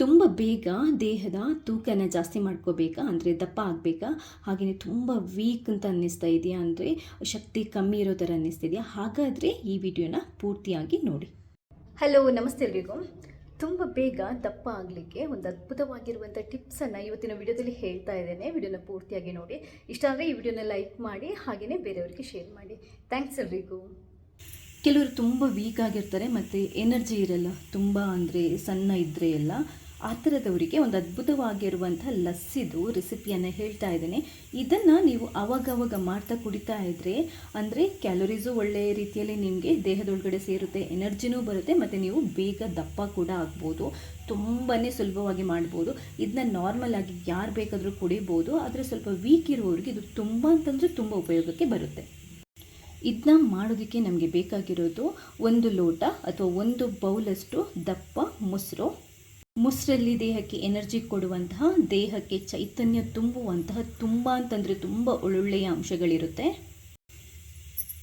ತುಂಬ ಬೇಗ ದೇಹದ ತೂಕನ ಜಾಸ್ತಿ ಮಾಡ್ಕೋಬೇಕಾ? ಅಂದರೆ ದಪ್ಪ ಆಗಬೇಕಾ? ಹಾಗೆಯೇ ತುಂಬ ವೀಕ್ ಅಂತ ಅನ್ನಿಸ್ತಾ ಇದೆಯಾ? ಅಂದರೆ ಶಕ್ತಿ ಕಮ್ಮಿ ಇರೋ ಥರ ಅನ್ನಿಸ್ತಿದೆಯಾ ಹಾಗಾದರೆ ಈ ವಿಡಿಯೋನ ಪೂರ್ತಿಯಾಗಿ ನೋಡಿ. ಹಲೋ ನಮಸ್ತೆ ಎಲ್ರಿಗೂ. ತುಂಬ ಬೇಗ ದಪ್ಪ ಆಗಲಿಕ್ಕೆ ಒಂದು ಅದ್ಭುತವಾಗಿರುವಂಥ ಟಿಪ್ಸನ್ನು ಇವತ್ತಿನ ವಿಡಿಯೋದಲ್ಲಿ ಹೇಳ್ತಾ ಇದ್ದೇನೆ. ವಿಡಿಯೋನ ಪೂರ್ತಿಯಾಗಿ ನೋಡಿ. ಇಷ್ಟ ಆದರೆ ಈ ವಿಡಿಯೋನ ಲೈಕ್ ಮಾಡಿ ಹಾಗೆಯೇ ಬೇರೆಯವರಿಗೆ ಶೇರ್ ಮಾಡಿ. ಥ್ಯಾಂಕ್ಸ್ ಎಲ್ರಿಗೂ. ಕೆಲವರು ತುಂಬ ವೀಕ್ ಆಗಿರ್ತಾರೆ ಮತ್ತು ಎನರ್ಜಿ ಇರಲ್ಲ. ತುಂಬ ಅಂದರೆ ಸಣ್ಣ ಇದ್ದರೆ ಎಲ್ಲ. ಆ ಥರದವರಿಗೆ ಒಂದು ಅದ್ಭುತವಾಗಿರುವಂಥ ಲಸ್ಸಿದು ರೆಸಿಪಿಯನ್ನು ಹೇಳ್ತಾ ಇದ್ದೇನೆ. ಇದನ್ನು ನೀವು ಅವಾಗವಾಗ ಮಾಡ್ತಾ ಕುಡಿತಾ ಇದ್ದರೆ ಅಂದರೆ ಕ್ಯಾಲೋರೀಸು ಒಳ್ಳೆಯ ರೀತಿಯಲ್ಲಿ ನಿಮಗೆ ದೇಹದೊಳಗಡೆ ಸೇರುತ್ತೆ, ಎನರ್ಜಿನೂ ಬರುತ್ತೆ, ಮತ್ತು ನೀವು ಬೇಗ ದಪ್ಪ ಕೂಡ ಆಗ್ಬೋದು ತುಂಬಾ ಸುಲಭವಾಗಿ ಮಾಡ್ಬೋದು. ಇದನ್ನ ನಾರ್ಮಲ್ ಆಗಿ ಯಾರು ಬೇಕಾದರೂ ಕುಡಿಬೋದು, ಆದರೆ ಸ್ವಲ್ಪ ವೀಕ್ ಇರುವವರಿಗೆ ಇದು ತುಂಬ ಅಂತಂದರೆ ತುಂಬ ಉಪಯೋಗಕ್ಕೆ ಬರುತ್ತೆ. ಇದನ್ನ ಮಾಡೋದಕ್ಕೆ ನಮಗೆ ಬೇಕಾಗಿರೋದು ಒಂದು ಲೋಟ ಅಥವಾ ಒಂದು ಬೌಲಷ್ಟು ದಪ್ಪ ಮೊಸರು ಮೊಸರಲ್ಲಿ ದೇಹಕ್ಕೆ ಎನರ್ಜಿ ಕೊಡುವಂತಹ, ದೇಹಕ್ಕೆ ಚೈತನ್ಯ ತುಂಬುವಂತಹ ತುಂಬ ಅಂತಂದರೆ ತುಂಬ ಒಳ್ಳೊಳ್ಳೆಯ ಅಂಶಗಳಿರುತ್ತೆ.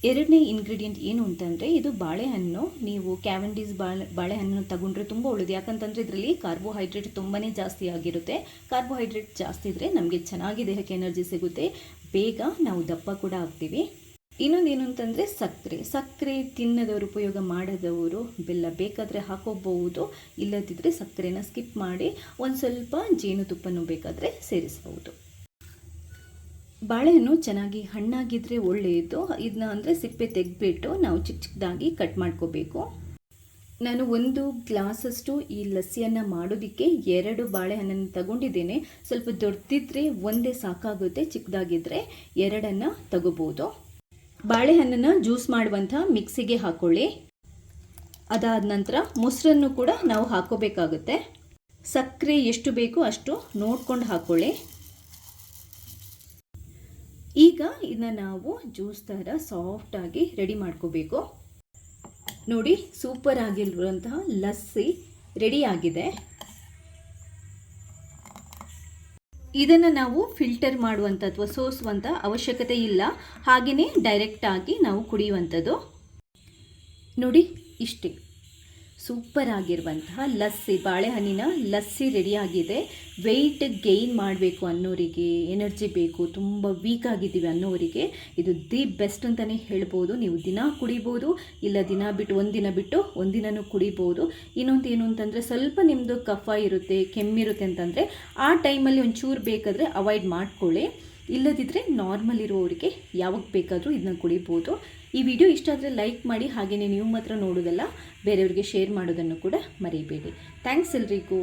ಎರಡನೇ ಇಂಗ್ರೀಡಿಯೆಂಟ್ ಏನು ಅಂತಂದರೆ, ಇದು ಬಾಳೆಹಣ್ಣು. ನೀವು ಕ್ಯಾವೆಂಡೀಸ್ ಬಾಳೆ ಬಾಳೆಹಣ್ಣು ತಗೊಂಡ್ರೆ ತುಂಬ ಒಳ್ಳೆಯದು ಯಾಕಂತಂದರೆ ಇದರಲ್ಲಿ ಕಾರ್ಬೋಹೈಡ್ರೇಟ್ ತುಂಬಾ ಜಾಸ್ತಿ ಆಗಿರುತ್ತೆ. ಕಾರ್ಬೋಹೈಡ್ರೇಟ್ ಜಾಸ್ತಿ ಇದ್ದರೆ ನಮಗೆ ಚೆನ್ನಾಗಿ ದೇಹಕ್ಕೆ ಎನರ್ಜಿ ಸಿಗುತ್ತೆ. ಬೇಗ ನಾವು ದಪ್ಪ ಕೂಡ ಆಗ್ತೀವಿ. ಇನ್ನೊಂದು ಏನು ಅಂತಂದರೆ ಸಕ್ಕರೆ. ಸಕ್ಕರೆ ತಿನ್ನದವರು ಉಪಯೋಗ ಮಾಡದವರು ಬೆಲ್ಲ ಬೇಕಾದರೆ ಹಾಕೋಬಹುದು ಇಲ್ಲದಿದ್ದರೆ ಸಕ್ಕರೆನ ಸ್ಕಿಪ್ ಮಾಡಿ ಒಂದು ಸ್ವಲ್ಪ ಜೇನುತುಪ್ಪನೂ ಬೇಕಾದರೆ ಸೇರಿಸಬಹುದು. ಬಾಳೆಹಣ್ಣು ಚೆನ್ನಾಗಿ ಹಣ್ಣಾಗಿದ್ದರೆ ಒಳ್ಳೆಯದು ಇದನ್ನ ಅಂದರೆ ಸಿಪ್ಪೆ ತೆಗೆದ್ಬಿಟ್ಟು ನಾವು ಚಿಕ್ಕ ಚಿಕ್ಕದಾಗಿ ಕಟ್ ಮಾಡ್ಕೋಬೇಕು. ನಾನು ಒಂದು ಗ್ಲಾಸಷ್ಟು ಈ ಲಸ್ಸಿಯನ್ನು ಮಾಡೋದಕ್ಕೆ ಎರಡು ಬಾಳೆಹಣ್ಣನ್ನು ತಗೊಂಡಿದ್ದೇನೆ. ಸ್ವಲ್ಪ ದೊಡ್ಡದಿದ್ದರೆ ಒಂದೇ ಸಾಕಾಗುತ್ತೆ ಚಿಕ್ಕದಾಗಿದ್ದರೆ ಎರಡನ್ನು ತಗೋಬೋದು. ಬಾಳೆಹಣ್ಣನ್ನು ಜ್ಯೂಸ್ ಮಾಡುವಂಥ ಮಿಕ್ಸಿಗೆ ಹಾಕ್ಕೊಳ್ಳಿ ಅದಾದ ನಂತರ ಮೊಸರನ್ನು ಕೂಡ ನಾವು ಹಾಕೋಬೇಕಾಗುತ್ತೆ. ಸಕ್ಕರೆ ಎಷ್ಟು ಬೇಕೋ ಅಷ್ಟು ನೋಡ್ಕೊಂಡು ಹಾಕ್ಕೊಳ್ಳಿ ಈಗ ಇದನ್ನ ನಾವು ಜ್ಯೂಸ್ ಥರ ಸಾಫ್ಟಾಗಿ ರೆಡಿ ಮಾಡ್ಕೋಬೇಕು. ನೋಡಿ ಸೂಪರ್ ಆಗಿರುವಂತಹ ಲಸ್ಸಿ ರೆಡಿ ಆಗಿದೆ. ಇದನ್ನು ನಾವು ಫಿಲ್ಟರ್ ಮಾಡುವಂಥ ಅಥವಾ ಸೋಸುವಂಥ ಅವಶ್ಯಕತೆ ಇಲ್ಲ. ಹಾಗೆಯೇ ಡೈರೆಕ್ಟಾಗಿ ನಾವು ಕುಡಿಯುವಂಥದ್ದು. ನೋಡಿ ಇಷ್ಟೇ. ಸೂಪರ್ ಆಗಿರುವಂತಹ ಲಸ್ಸಿ, ಬಾಳೆಹಣ್ಣಿನ ಲಸ್ಸಿ ರೆಡಿಯಾಗಿದೆ ವೆಯ್ಟ್ ಗೇಯ್ನ್ ಮಾಡಬೇಕು ಅನ್ನೋರಿಗೆ ಎನರ್ಜಿ ಬೇಕು, ತುಂಬ ವೀಕ್ ಆಗಿದ್ದೀವಿ ಅನ್ನೋರಿಗೆ ಇದು ದಿ ಬೆಸ್ಟ್ ಅಂತಲೇ ಹೇಳ್ಬೋದು. ನೀವು ದಿನ ಕುಡಿಬೋದು, ಇಲ್ಲ ದಿನ ಬಿಟ್ಟು ಒಂದಿನ ಬಿಟ್ಟು ಒಂದಿನನೂ ಕುಡಿಬೋದು. ಇನ್ನೊಂದು ಏನು ಅಂತಂದರೆ ಸ್ವಲ್ಪ ನಿಮ್ಮದು ಕಫ ಇರುತ್ತೆ ಕೆಮ್ಮಿರುತ್ತೆ ಅಂತಂದರೆ ಆ ಟೈಮಲ್ಲಿ ಒಂಚೂರು ಬೇಕಾದರೆ ಅವಾಯ್ಡ್ ಮಾಡ್ಕೊಳ್ಳಿ. ಇಲ್ಲದಿದ್ದರೆ ನಾರ್ಮಲ್ ಇರುವವರಿಗೆ ಯಾವಾಗ ಬೇಕಾದರೂ ಇದನ್ನ ಕುಡಿಬೋದು. ಈ ವಿಡಿಯೋ ಇಷ್ಟ ಆದರೆ ಲೈಕ್ ಮಾಡಿ ಹಾಗೆಯೇ ನೀವು ಮಾತ್ರ ನೋಡೋದಲ್ಲ, ಬೇರೆಯವರಿಗೆ ಶೇರ್ ಮಾಡೋದನ್ನು ಕೂಡ ಮರೀಬೇಡಿ. ಥ್ಯಾಂಕ್ಸ್ ಎಲ್ರಿಗೂ.